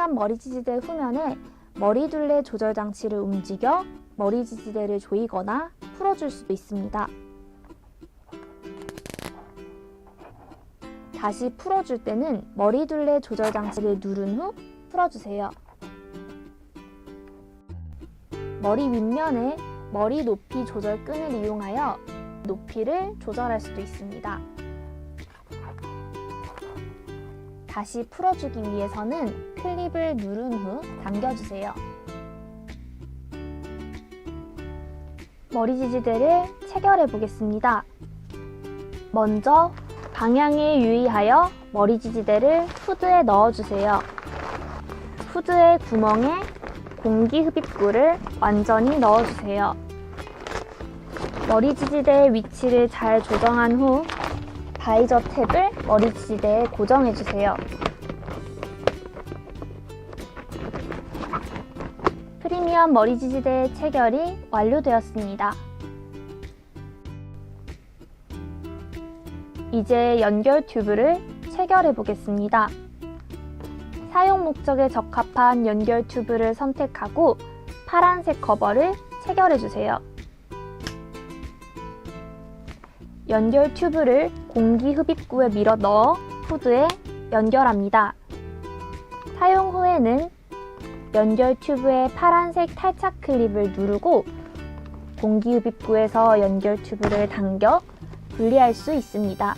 프리미엄 머리지지대 후면에 머리둘레 조절 장치를 움직여 머리지지대를 조이거나 풀어줄 수도 있습니다. 다시 풀어줄 때는 머리둘레 조절 장치를 누른 후 풀어주세요. 머리 윗면에 머리 높이 조절 끈을 이용하여 높이를 조절할 수도 있습니다. 다시 풀어주기 위해서는 클립을 누른 후 당겨주세요. 머리 지지대를 체결해 보겠습니다. 먼저 방향에 유의하여 머리 지지대를 후드에 넣어주세요. 후드의 구멍에 공기 흡입구를 완전히 넣어주세요. 머리 지지대의 위치를 잘 조정한 후 바이저 탭을 머리 지지대에 고정해주세요. 프리미엄 머리 지지대 체결이 완료되었습니다. 이제 연결 튜브를 체결해 보겠습니다. 사용 목적에 적합한 연결 튜브를 선택하고 파란색 커버를 체결해 주세요. 연결 튜브를 공기 흡입구에 밀어 넣어 후드에 연결합니다. 사용 후에는 연결 튜브의 파란색 탈착 클립을 누르고 공기 흡입구에서 연결 튜브를 당겨 분리할 수 있습니다.